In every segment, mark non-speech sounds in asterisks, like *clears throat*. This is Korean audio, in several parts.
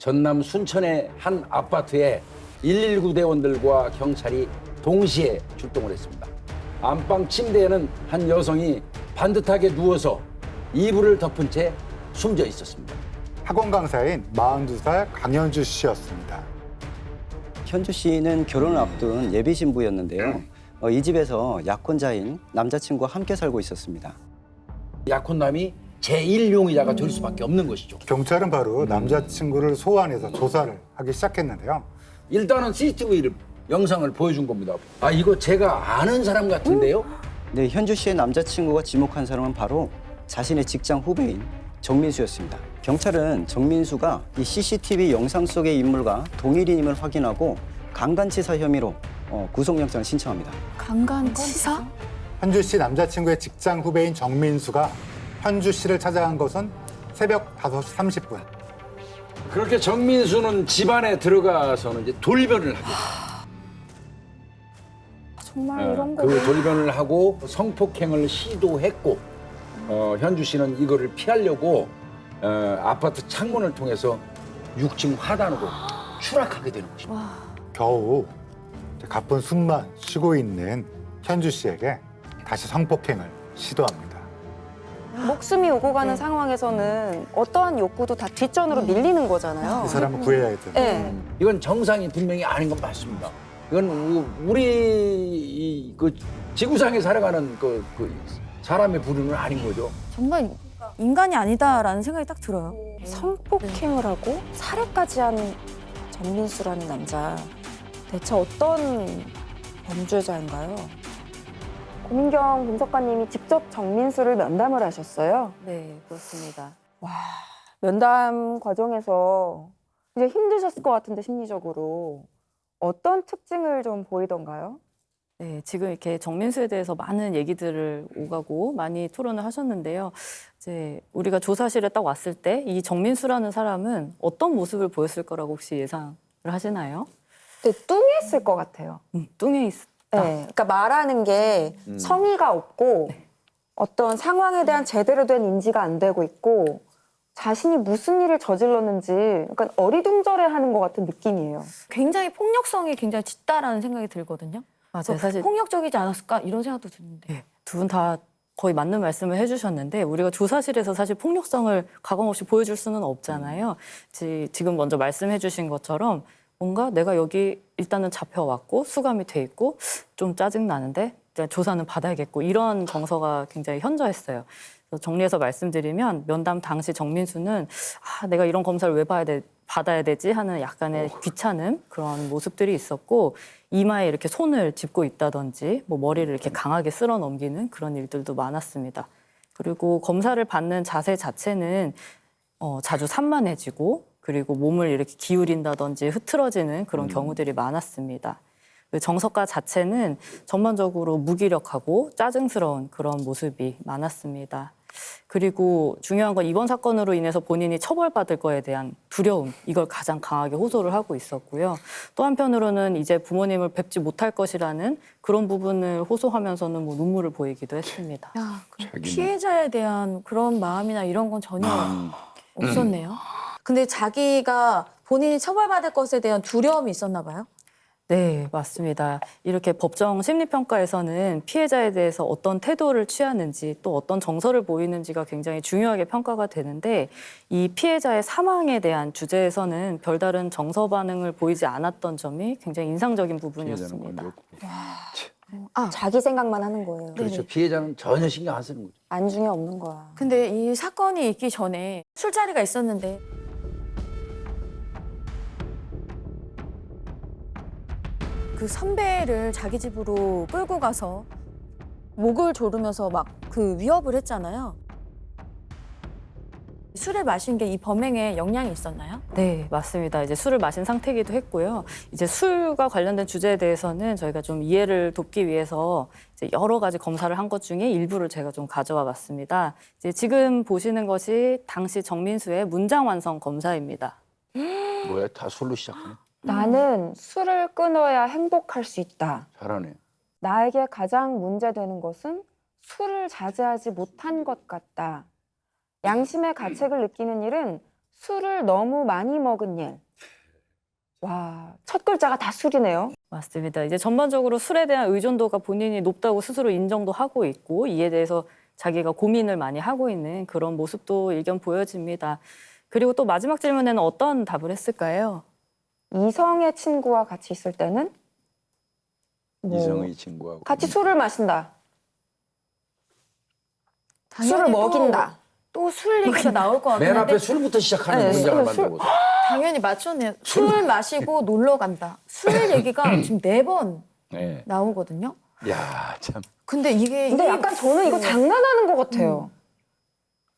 전남 순천의 한 아파트에 119 대원들과 경찰이 동시에 출동을 했습니다. 안방 침대에는 한 여성이 반듯하게 누워서 이불을 덮은 채 숨져 있었습니다. 학원 강사인 42살 강현주 씨였습니다. 현주 씨는 결혼을 앞둔 예비 신부였는데요. 어, 이 집에서 약혼자인 남자친구와 함께 살고 있었습니다. 약혼남이 제1용의자가 될 수밖에 없는 것이죠. 경찰은 바로 남자친구를 소환해서 조사를 하기 시작했는데요. 일단은 CCTV 영상을 보여준 겁니다. 아 이거 제가 아는 사람 같은데요? 네, 현주 씨의 남자친구가 지목한 사람은 바로 자신의 직장 후배인 정민수였습니다. 경찰은 정민수가 이 CCTV 영상 속의 인물과 동일인임을 확인하고 강간치사 혐의로 어, 구속영장을 신청합니다. 강간 치사? 현주 씨 남자친구의 직장 후배인 정민수가 현주 씨를 찾아간 것은 새벽 5시 30분. 그렇게 정민수는 집안에 들어가서는 이제 돌변을 하게 정말 돼요. 이런 거 그 돌변을 하고 성폭행을 시도했고 어, 현주 씨는 이거를 피하려고 어, 아파트 창문을 통해서 6층 하단으로 추락하게 되는 것입니다. 겨우 가쁜 숨만 쉬고 있는 현주 씨에게 다시 성폭행을 시도합니다. 목숨이 오고 네. 가는 상황에서는 어떠한 욕구도 다 뒷전으로 밀리는 거잖아요. 이 사람을 구해야 되는. 네. 이건 정상이 분명히 아닌 건 맞습니다. 이건 우- 우리 이, 그 지구상에 살아가는 그, 그 사람의 부류는 아닌 거죠. 정말 인간이 아니다라는 생각이 딱 들어요. 성폭행을 하고 살해까지 한 전민수라는 남자 대체 어떤 범죄자인가요? 고민경 분석가님이 직접 정민수를 면담을 하셨어요. 네, 그렇습니다. 면담 과정에서 이제 힘드셨을 것 같은데 심리적으로 어떤 특징을 좀 보이던가요? 네, 지금 이렇게 정민수에 대해서 많은 얘기들을 오가고 많이 토론을 하셨는데요. 이제 우리가 조사실에 딱 왔을 때 이 정민수라는 사람은 어떤 모습을 보였을 거라고 혹시 예상을 하시나요? 근데 뚱했을 것 같아요. 음, 뚱해 있. 네, 그러니까 말하는 게 성의가 없고 어떤 상황에 대한 제대로 된 인지가 안 되고 있고 자신이 무슨 일을 저질렀는지 약간 어리둥절해하는 것 같은 느낌이에요. 굉장히 폭력성이 굉장히 짙다라는 생각이 들거든요. 맞아요. 사실 폭력적이지 않았을까 이런 생각도 드는데. 두분 다 거의 맞는 말씀을 해주셨는데 우리가 조사실에서 사실 폭력성을 가감 없이 보여줄 수는 없잖아요. 지- 지금 먼저 말씀해주신 것처럼 뭔가 내가 여기 일단은 잡혀왔고 수감이 돼 있고 좀 짜증 나는데 조사는 받아야겠고 이런 정서가 굉장히 현저했어요. 정리해서 말씀드리면 면담 당시 정민수는 아 내가 이런 검사를 왜 봐야 돼 받아야 되지 하는 약간의 귀찮음 그런 모습들이 있었고 이마에 이렇게 손을 짚고 있다든지 뭐 머리를 이렇게 강하게 쓸어 넘기는 그런 일들도 많았습니다. 그리고 검사를 받는 자세 자체는 어, 자주 산만해지고 그리고 몸을 이렇게 기울인다든지 흐트러지는 그런 경우들이 많았습니다. 그 정석가 자체는 전반적으로 무기력하고 짜증스러운 그런 모습이 많았습니다. 그리고 중요한 건 이번 사건으로 인해서 본인이 처벌받을 거에 대한 두려움 이걸 가장 강하게 호소를 하고 있었고요. 또 한편으로는 이제 부모님을 뵙지 못할 것이라는 그런 부분을 호소하면서는 뭐 눈물을 보이기도 했습니다. 야, 그럼 피해자에 대한 그런 마음이나 이런 건 전혀 없었네요. 근데 자기가 본인이 처벌받을 것에 대한 두려움이 있었나 봐요. 네, 맞습니다. 이렇게 법정 심리평가에서는 피해자에 대해서 어떤 태도를 취하는지 또 어떤 정서를 보이는지가 굉장히 중요하게 평가가 되는데 이 피해자의 사망에 대한 주제에서는 별다른 정서 반응을 보이지 않았던 점이 굉장히 인상적인 부분이었습니다. 아, 자기 생각만 하는 거예요. 그렇죠. 피해자는 전혀 신경 안 쓰는 거죠. 안중에 없는 거야. 근데 이 사건이 있기 전에 술자리가 있었는데 그 선배를 자기 집으로 끌고 가서 목을 조르면서 막 그 위협을 했잖아요. 술을 마신 게 이 범행에 영향이 있었나요? 네, 맞습니다. 이제 술을 마신 상태이기도 했고요. 이제 술과 관련된 주제에 대해서는 저희가 좀 이해를 돕기 위해서 이제 여러 가지 검사를 한 것 중에 일부를 제가 좀 가져와 봤습니다. 이제 지금 보시는 것이 당시 정민수의 문장 완성 검사입니다. 뭐야 다 술로 시작하네. 나는 술을 끊어야 행복할 수 있다. 잘하네. 나에게 가장 문제되는 것은 술을 자제하지 못한 것 같다. 양심의 가책을 느끼는 일은 술을 너무 많이 먹은 일. 와, 첫 글자가 다 술이네요. 맞습니다. 이제 전반적으로 술에 대한 의존도가 본인이 높다고 스스로 인정도 하고 있고 이에 대해서 자기가 고민을 많이 하고 있는 그런 모습도 일견 보여집니다. 그리고 또 마지막 질문에는 어떤 답을 했을까요? 이성의 친구와 같이 있을 때는 뭐 이성의 친구하고 같이 술을 마신다. 당연히 술을 또- 먹인다. 또 술 얘기가 나올 것 맨 같은데 앞에 술부터 시작하는 네, 문장을 술, 술. 만들고 당연히 맞췄네요. 술 마시고 *laughs* 놀러 간다. 술 얘기가 지금 네 번 네. 나오거든요. 야, 참. 근데 이게 근데 이게 약간 저는 이거 장난하는 것 같아요.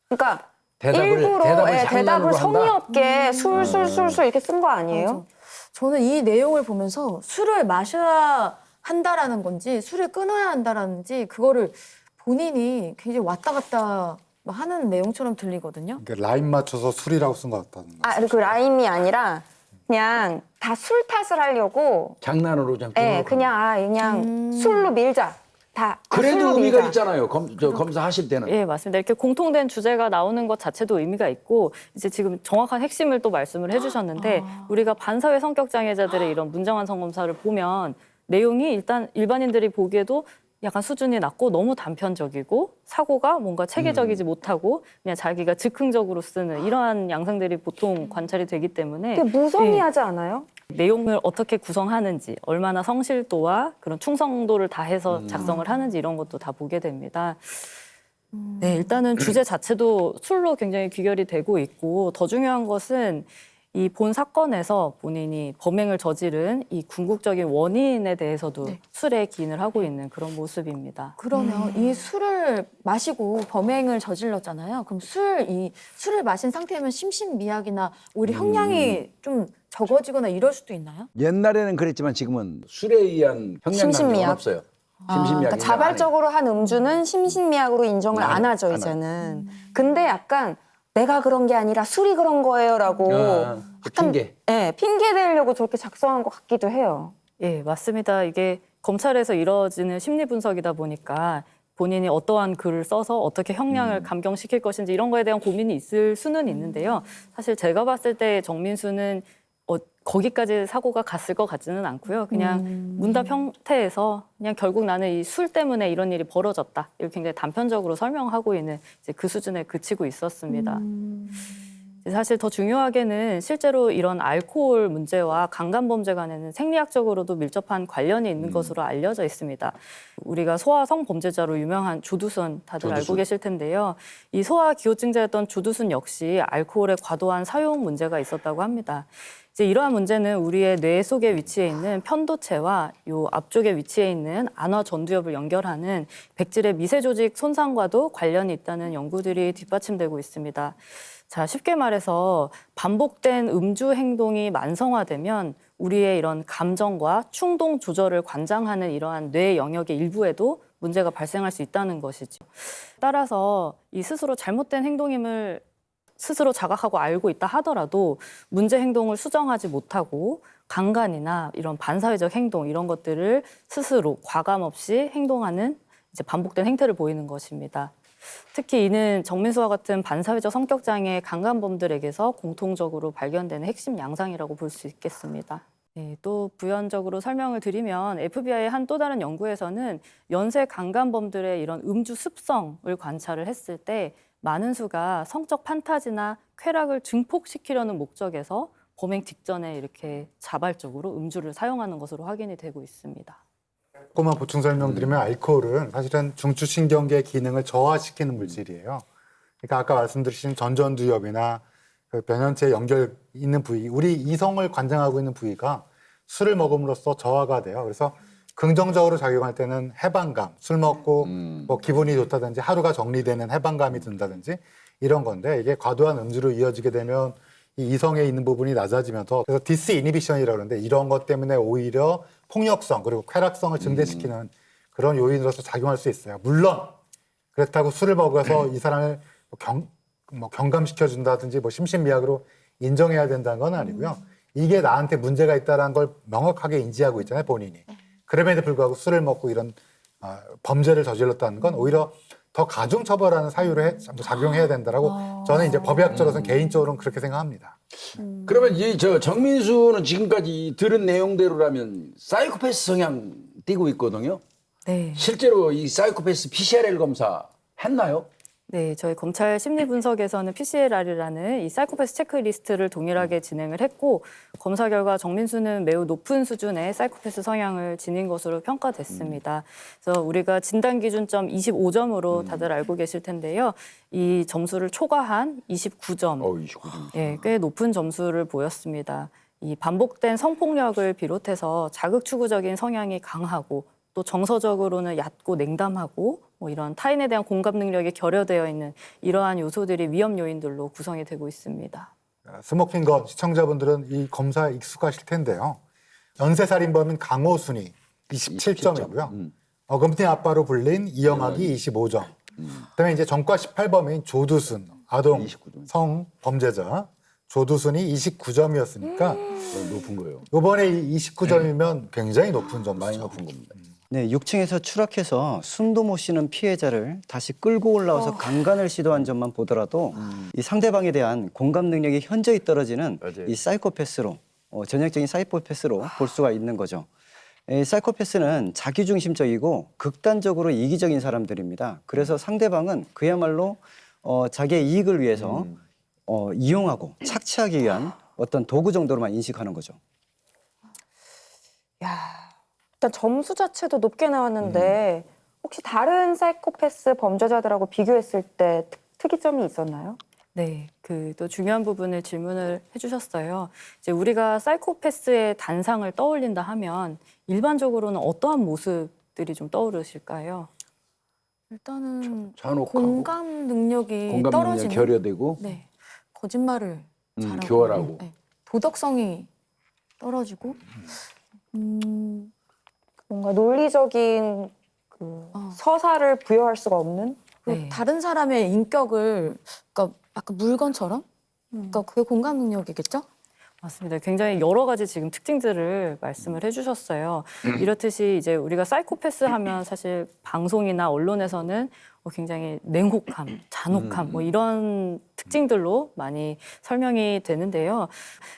그러니까 대답을 일부러 대답을, 예, 장난으로 대답을 한다? 성의 없게 술 술 술 술 이렇게 쓴 거 아니에요? 맞아. 저는 이 내용을 보면서 술을 마셔야 한다라는 건지 술을 끊어야 한다라는지 그거를 본인이 굉장히 왔다 갔다 막 하는 내용처럼 들리거든요. 그러니까 라인 맞춰서 술이라고 쓴 것 같다는 거. 아, 그 라임이 아니라 그냥 다 술 탓을 하려고 장난으로 그냥. 예. 그냥 아, 그냥 음. 술로 밀자. 다, 다 그래도 의미가 밀자. 있잖아요. 검, 저 검사하실 때는. 예, 맞습니다. 이렇게 공통된 주제가 나오는 것 자체도 의미가 있고 이제 지금 정확한 핵심을 또 말씀을 해주셨는데 우리가 반사회 성격 장애자들의 이런 문정환 성검사를 보면 내용이 일단 일반인들이 보기에도 약간 수준이 낮고 너무 단편적이고 사고가 뭔가 체계적이지 못하고 그냥 자기가 즉흥적으로 쓰는 이러한 양상들이 보통 관찰이 되기 때문에 되게 무성의하지 않아요? 내용을 어떻게 구성하는지, 얼마나 성실도와 그런 충성도를 다해서 작성을 하는지 이런 것도 다 보게 됩니다. 네, 일단은 주제 자체도 술로 굉장히 귀결이 되고 있고 더 중요한 것은 이 본 사건에서 본인이 범행을 저지른 이 궁극적인 원인에 대해서도 네. 술에 기인을 하고 있는 그런 모습입니다. 그러면 이 술을 마시고 범행을 저질렀잖아요. 그럼 술, 이 술을 마신 상태면 심신미약이나 오히려 형량이 좀 적어지거나 이럴 수도 있나요? 옛날에는 그랬지만 지금은 술에 의한 형량 감정은 심신미약. 없어요. 아, 심신미약. 그러니까 자발적으로 한 음주는 심신미약으로 인정을 안안 해, 하죠 안 이제는. 근데 약간 내가 그런 게 아니라 술이 그런 거예요라고 아, 그 약간 핑계. 예, 핑계 대려고 저렇게 작성한 것 같기도 해요. 예, 맞습니다. 이게 검찰에서 이루어지는 심리 분석이다 보니까 본인이 어떠한 글을 써서 어떻게 형량을 감경시킬 것인지 이런 거에 대한 고민이 있을 수는 있는데요. 사실 제가 봤을 때 정민수는 어, 거기까지 사고가 갔을 것 같지는 않고요. 그냥 문답 형태에서 그냥 결국 나는 이 술 때문에 이런 일이 벌어졌다. 이렇게 굉장히 단편적으로 설명하고 있는 이제 그 수준에 그치고 있었습니다. 사실 더 중요하게는 실제로 이런 알코올 문제와 강간 범죄 간에는 생리학적으로도 밀접한 관련이 있는 것으로 알려져 있습니다. 우리가 소아 성범죄자로 유명한 조두순 다들 알고 조두순. 계실 텐데요. 이 소아 기호증자였던 조두순 역시 알코올의 과도한 사용 문제가 있었다고 합니다. 이제 이러한 문제는 우리의 뇌 속에 위치해 있는 편도체와 요 앞쪽에 위치해 있는 안화 전두엽을 연결하는 백질의 미세 조직 손상과도 관련이 있다는 연구들이 뒷받침되고 있습니다. 자, 쉽게 말해서 반복된 음주 행동이 만성화되면 우리의 이런 감정과 충동 조절을 관장하는 이러한 뇌 영역의 일부에도 문제가 발생할 수 있다는 것이죠. 따라서 이 스스로 잘못된 행동임을 스스로 자각하고 알고 있다 하더라도 문제 행동을 수정하지 못하고 강간이나 이런 반사회적 행동 이런 것들을 스스로 과감 없이 행동하는 이제 반복된 행태를 보이는 것입니다. 특히 이는 정민수와 같은 반사회적 성격 장애 강간범들에게서 공통적으로 발견되는 핵심 양상이라고 볼 수 있겠습니다. 네, 또 부연적으로 설명을 드리면 FBI의 한 또 다른 연구에서는 연쇄 강간범들의 이런 음주 습성을 관찰을 했을 때 많은 수가 성적 판타지나 쾌락을 증폭시키려는 목적에서 범행 직전에 이렇게 자발적으로 음주를 사용하는 것으로 확인이 되고 있습니다. 조금만 보충 설명드리면 알코올은 사실은 중추신경계 기능을 저하시키는 물질이에요. 그러니까 아까 말씀드린 전전두엽이나 그 변연체 연결 있는 부위, 우리 이성을 관장하고 있는 부위가 술을 먹음으로써 저하가 돼요. 그래서 긍정적으로 작용할 때는 해방감, 술 먹고 음. 뭐 기분이 좋다든지 하루가 정리되는 해방감이 든다든지 이런 건데 이게 과도한 음주로 이어지게 되면 이 이성에 있는 부분이 낮아지면서 그래서 디스 이니비션이라고 그러는데 이런 것 때문에 오히려 폭력성 그리고 쾌락성을 증대시키는 그런 요인으로서 작용할 수 있어요. 물론 그렇다고 술을 먹어서 이 사람을 뭐 경, 뭐 경감시켜 준다든지 뭐 심신미약으로 인정해야 된다는 건 아니고요. 이게 나한테 문제가 있다는 걸 명확하게 인지하고 있잖아요, 본인이. 그럼에도 불구하고 술을 먹고 이런 아, 범죄를 저질렀다는 건 오히려 더 가중 처벌하는 사유로 해- 작용해야 된다라고 저는 이제 법의학적으로서는 개인적으로는 그렇게 생각합니다. 그러면 이 저 정민수는 지금까지 들은 내용대로라면 사이코패스 성향 띠고 있거든요. 네. 실제로 이 사이코패스 PCRL 검사 했나요? 네, 저희 검찰 심리 분석에서는 PCLR이라는 이 사이코패스 체크리스트를 동일하게 진행을 했고 검사 결과 정민수는 매우 높은 수준의 사이코패스 성향을 지닌 것으로 평가됐습니다. 그래서 우리가 진단 기준점 25점으로 다들 알고 계실 텐데요. 이 점수를 초과한 29점. 어, 29점. 예, 꽤 높은 점수를 보였습니다. 이 반복된 성폭력을 비롯해서 자극 추구적인 성향이 강하고 또 정서적으로는 얕고 냉담하고 뭐 이런 타인에 대한 공감 능력이 결여되어 있는 이러한 요소들이 위험 요인들로 구성이 되고 있습니다. 스모킹건 시청자분들은 이 검사에 익숙하실 텐데요. 연쇄살인범인 강호순이 27점이고요. 음. 어금니 아빠로 불린 이영학이 25점. 그다음에 이제 전과 18범인 조두순 아동 29점. 성 범죄자 조두순이 29점이었으니까 어, 높은 거예요. 이번에 29점이면 굉장히 높은 점수. 많이 높은 겁니다. 네, 6층에서 추락해서 숨도 못 쉬는 피해자를 다시 끌고 올라와서 강간을 시도한 점만 보더라도 이 상대방에 대한 공감 능력이 현저히 떨어지는 맞아요. 이 사이코패스로 어, 전형적인 사이코패스로 볼 수가 있는 거죠. 이 사이코패스는 자기중심적이고 극단적으로 이기적인 사람들입니다. 그래서 상대방은 그야말로 어, 자기의 이익을 위해서 어, 이용하고 착취하기 위한 어떤 도구 정도로만 인식하는 거죠. 야, 일단 점수 자체도 높게 나왔는데 혹시 다른 사이코패스 범죄자들하고 비교했을 때 특, 특이점이 있었나요? 네, 그 또 중요한 부분을 질문을 해주셨어요. 이제 우리가 사이코패스의 단상을 떠올린다 하면 일반적으로는 어떠한 모습들이 좀 떠오르실까요? 일단은 잔혹하고 공감 능력이 공감 능력 떨어지는 결여되고 네. 거짓말을 음, 잘하고 교활하고. 네. 도덕성이 떨어지고 음, 뭔가 논리적인 그 어. 서사를 부여할 수가 없는 그리고 네. 다른 사람의 인격을 그러니까 약간 물건처럼 음. 그러니까 그게 공감 능력이겠죠? 맞습니다. 굉장히 여러 가지 지금 특징들을 말씀을 해주셨어요. 이렇듯이 이제 우리가 사이코패스 하면 사실 방송이나 언론에서는 뭐 굉장히 냉혹함, 잔혹함 뭐 이런 특징들로 많이 설명이 되는데요.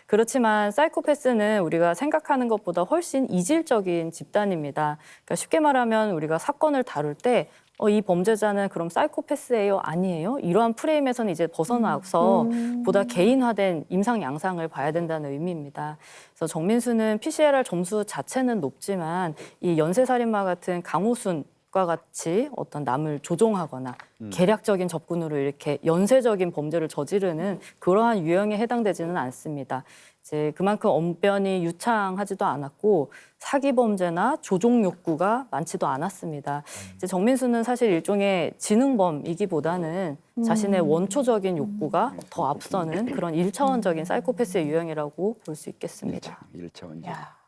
그렇지만 사이코패스는 우리가 생각하는 것보다 훨씬 이질적인 집단입니다. 그러니까 쉽게 말하면 우리가 사건을 다룰 때 어, 이 범죄자는 그럼 사이코패스예요? 아니에요? 이러한 프레임에서는 이제 벗어나서 보다 개인화된 임상 양상을 봐야 된다는 의미입니다. 그래서 정민수는 PCLR 점수 자체는 높지만 이 연쇄살인마 같은 강호순 과 같이 어떤 남을 조종하거나 계략적인 접근으로 이렇게 연쇄적인 범죄를 저지르는 그러한 유형에 해당되지는 않습니다. 이제 그만큼 언변이 유창하지도 않았고 사기 범죄나 조종 욕구가 많지도 않았습니다. 이제 정민수는 사실 일종의 지능범이기보다는 자신의 원초적인 욕구가 더 앞서는 그런 *clears throat* 일차원적인 사이코패스의 유형이라고 볼 수 있겠습니다. 1차원적.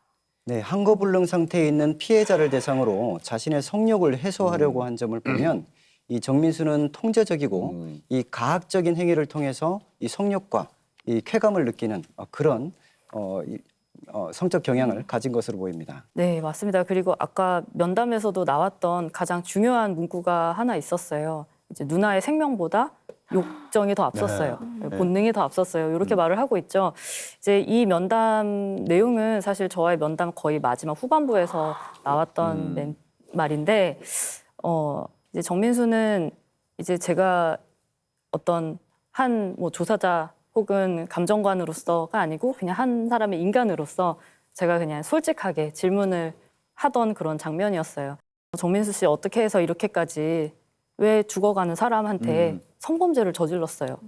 네, 한거불능 상태에 있는 피해자를 대상으로 자신의 성욕을 해소하려고 한 점을 보면 이 정민수는 통제적이고 음. 이 가학적인 행위를 통해서 이 성욕과 이 쾌감을 느끼는 어, 그런 어, 이, 어, 성적 경향을 가진 것으로 보입니다. 네, 맞습니다. 그리고 아까 면담에서도 나왔던 가장 중요한 문구가 하나 있었어요. 이제 누나의 생명보다 욕정이 더 앞섰어요. 본능이 더 앞섰어요. 이렇게 말을 하고 있죠. 이제 이 면담 내용은 사실 저와의 면담 거의 마지막 후반부에서 나왔던 멘- 말인데, 어, 이제 정민수는 이제 제가 어떤 한 뭐 조사자 혹은 감정관으로서가 아니고 그냥 한 사람의 인간으로서 제가 그냥 솔직하게 질문을 하던 그런 장면이었어요. 정민수 씨 어떻게 해서 이렇게까지 왜 죽어가는 사람한테 음. 성범죄를 저질렀어요.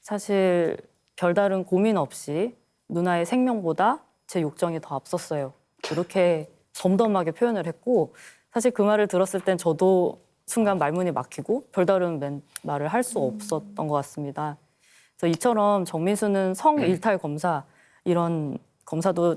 사실 별다른 고민 없이 누나의 생명보다 제 욕정이 더 앞섰어요. 그렇게 덤덤하게 표현을 했고 사실 그 말을 들었을 땐 저도 순간 말문이 막히고 별다른 맨- 말을 할 수 없었던 것 같습니다. 그래서 이처럼 정민수는 성일탈 검사 이런 검사도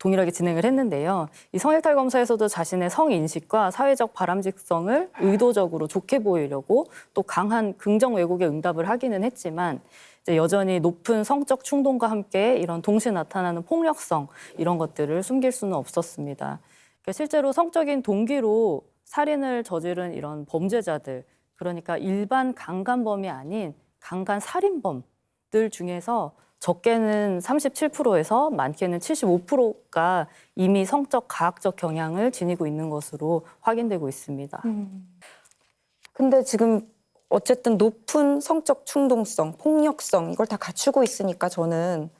동일하게 진행을 했는데요. 이 성일탈 검사에서도 자신의 성 인식과 사회적 바람직성을 의도적으로 좋게 보이려고 또 강한 긍정 왜곡의 응답을 하기는 했지만 이제 여전히 높은 성적 충동과 함께 이런 동시에 나타나는 폭력성 이런 것들을 숨길 수는 없었습니다. 그러니까 실제로 성적인 동기로 살인을 저지른 이런 범죄자들 그러니까 일반 강간범이 아닌 강간 살인범들 중에서 적게는 37%에서 많게는 75%가 이미 성적 가학적 경향을 지니고 있는 것으로 확인되고 있습니다. 근데 지금 어쨌든 높은 성적 충동성, 폭력성 이걸 다 갖추고 있으니까 저는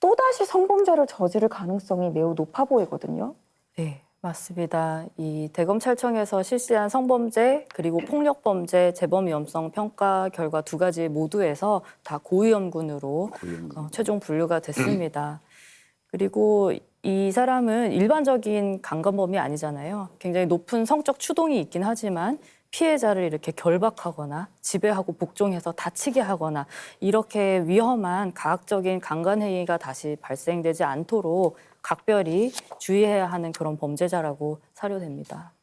또다시 성범죄를 저지를 가능성이 매우 높아 보이거든요. 네, 맞습니다. 이 대검찰청에서 실시한 성범죄 그리고 폭력범죄 재범 위험성 평가 결과 두 가지 모두에서 다 고위험군으로 어, 최종 분류가 됐습니다. 그리고 이 사람은 일반적인 강간범이 아니잖아요. 굉장히 높은 성적 추동이 있긴 하지만 피해자를 이렇게 결박하거나 지배하고 복종해서 다치게 하거나 이렇게 위험한 가학적인 강간 행위가 다시 발생되지 않도록 각별히 주의해야 하는 그런 범죄자라고 사료됩니다.